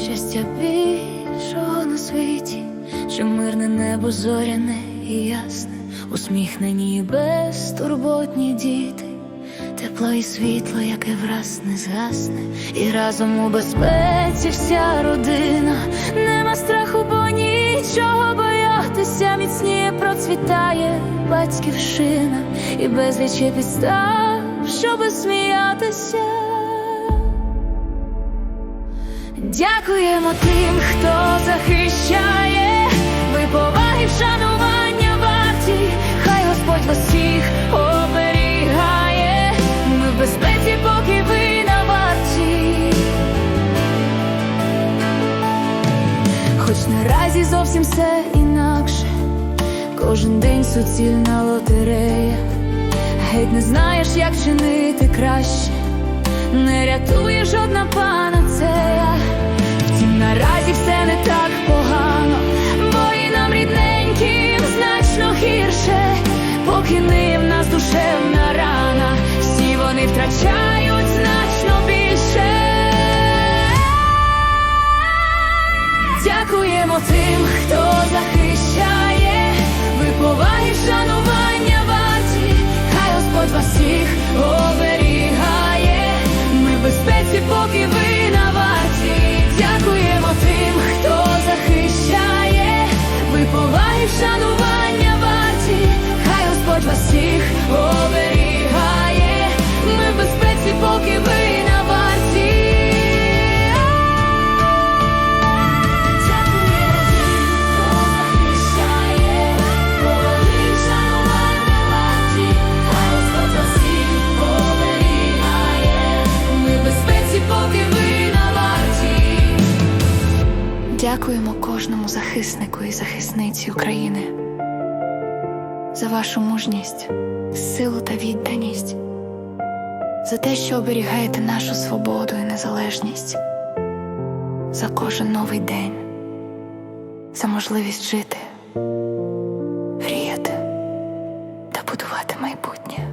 хочеться більшого на світі, що мирне небо зоряне і ясне, усміхнені безтурботні діти, тепло і світло, яке враз не згасне, і разом у безпеці вся родина, нема страху, бо нічого боятися, міцніє процвітає батьківщина, і безліч є підстав, щоби сміятися. Дякуємо тим, хто захищає, ви поваги, вшанування варті, хай Господь вас всіх оберігає, ми в безпеці, поки ви на варті. Хоч наразі зовсім все інакше, кожен день суцільна лотерея, геть не знаєш, як чинити краще, не рятує жодна панацея. Поки ви Дякуємо кожному захиснику і захисниці України за вашу мужність, силу та відданість, за те, що оберігаєте нашу свободу і незалежність, за кожен новий день, за можливість жити, мріяти та будувати майбутнє.